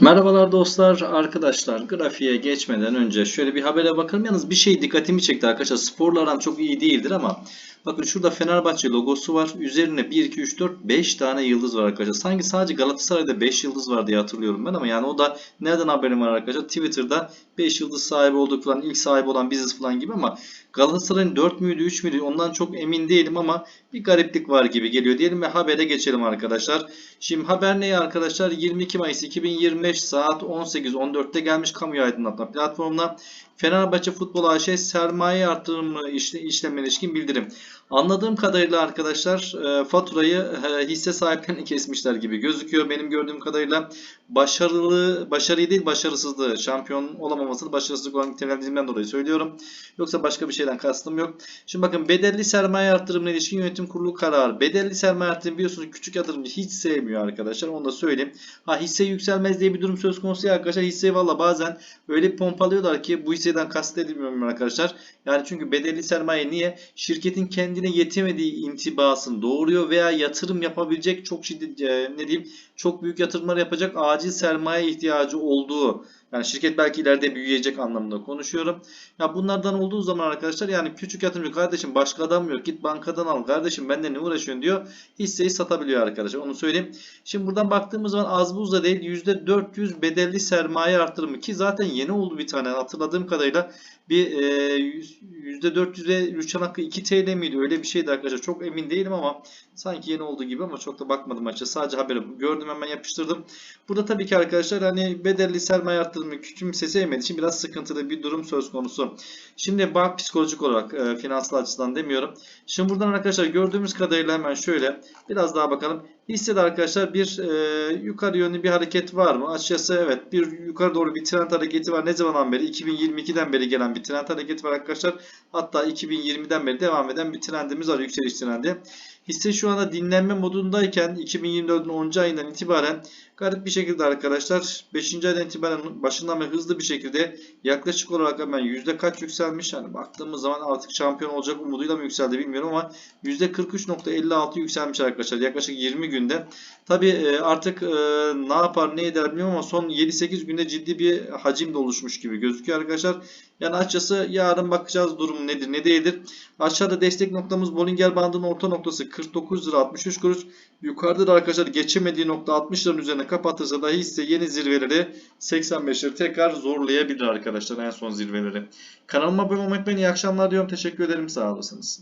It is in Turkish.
Merhabalar dostlar, arkadaşlar. Grafiğe geçmeden önce şöyle bir habere bakalım. Yalnız bir şey dikkatimi çekti arkadaşlar. Sporla aram çok iyi değildir ama bakın şurada Fenerbahçe logosu var. Üzerine 1, 2, 3, 4, 5 tane yıldız var arkadaşlar. Sanki sadece Galatasaray'da 5 yıldız var diye hatırlıyorum ben ama yani o da nereden haberim var arkadaşlar? Twitter'da 5 yıldız sahibi olduk falan, ilk sahibi olan biziz falan gibi ama Galatasaray'ın 4 müydü 3 müydü ondan çok emin değilim ama bir gariplik var gibi geliyor diyelim ve habere geçelim arkadaşlar. Şimdi haber ne arkadaşlar? 22 Mayıs 2025 saat 18.14'te gelmiş kamuya aydınlatma platformuna Fenerbahçe Futbol AŞ sermaye artırımı işle, işlemine ilişkin bildirim. Anladığım kadarıyla arkadaşlar e, faturayı e, hisse sahiplerine kesmişler gibi gözüküyor. Benim gördüğüm kadarıyla başarılı, başarıyı değil başarısızlığı, şampiyon olamamasını başarısızlık olan nitelendiğimden dolayı söylüyorum. Yoksa başka bir şeyden kastım yok. Şimdi bakın bedelli sermaye artırımına ilişkin yönetim kurulu kararı. Bedelli sermaye artırımı biliyorsunuz küçük yatırımcı hiç sevmiyor arkadaşlar. Onu da söyleyeyim. Ha hisse yükselmez diye bir durum söz konusu ya arkadaşlar. Hisseyi valla bazen öyle pompalıyorlar ki bu hisseden kastedilmiyorum arkadaşlar. Yani çünkü bedelli sermaye niye? Şirketin kendine yetemediği intibasını doğuruyor veya yatırım yapabilecek çok şiddet e, ne diyeyim çok büyük yatırımlar yapacak acil sermaye ihtiyacı olduğu yani şirket belki ileride büyüyecek anlamında konuşuyorum. Ya bunlardan olduğu zaman arkadaşlar yani küçük yatırımcı kardeşim başka adam yok git bankadan al kardeşim bende ne uğraşıyorsun diyor. Hisseyi satabiliyor arkadaşlar onu söyleyeyim. Şimdi buradan baktığımız zaman az buz da değil %400 bedelli sermaye artırımı ki zaten yeni oldu bir tane hatırladığım kadarıyla bir e, %400'e Rüçhan Hakkı 2 TL miydi öyle bir şeydi arkadaşlar çok emin değilim ama sanki yeni olduğu gibi ama çok da bakmadım açıkçası sadece haberi gördüm hemen yapıştırdım. Burada tabii ki arkadaşlar hani bedelli sermaye artırımı kimse sevmediği için biraz sıkıntılı bir durum söz konusu. Şimdi bak psikolojik olarak e, finansal açıdan demiyorum. Şimdi buradan arkadaşlar gördüğümüz kadarıyla hemen şöyle biraz daha bakalım. Hissede arkadaşlar bir e, yukarı yönlü bir hareket var mı? Açıkçası evet bir yukarı doğru bir trend hareketi var. Ne zamandan beri? 2022'den beri gelen bir trend hareketi var arkadaşlar. Hatta 2020'den beri devam eden bir trendimiz var. Yükseliş trendi. Hisse şu anda dinlenme modundayken 2024'ün 10. ayından itibaren garip bir şekilde arkadaşlar 5. aydan itibaren başından beri hızlı bir şekilde yaklaşık olarak hemen yüzde kaç yükselmiş yani baktığımız zaman artık şampiyon olacak umuduyla mı yükseldi bilmiyorum ama yüzde 43.56 yükselmiş arkadaşlar yaklaşık 20 günde. Tabi artık e, ne yapar ne eder bilmiyorum ama son 7-8 günde ciddi bir hacim de oluşmuş gibi gözüküyor arkadaşlar. Yani açıkçası yarın bakacağız durum nedir ne değildir. Aşağıda destek noktamız Bollinger bandının orta noktası 49 lira 63 kuruş. Yukarıda da arkadaşlar geçemediği nokta 60 liranın üzerine kapatırsa dahi hisse yeni zirveleri 85'leri tekrar zorlayabilir arkadaşlar en son zirveleri. Kanalıma abone olmayı unutmayın. İyi akşamlar diyorum. Teşekkür ederim. Sağ olasınız.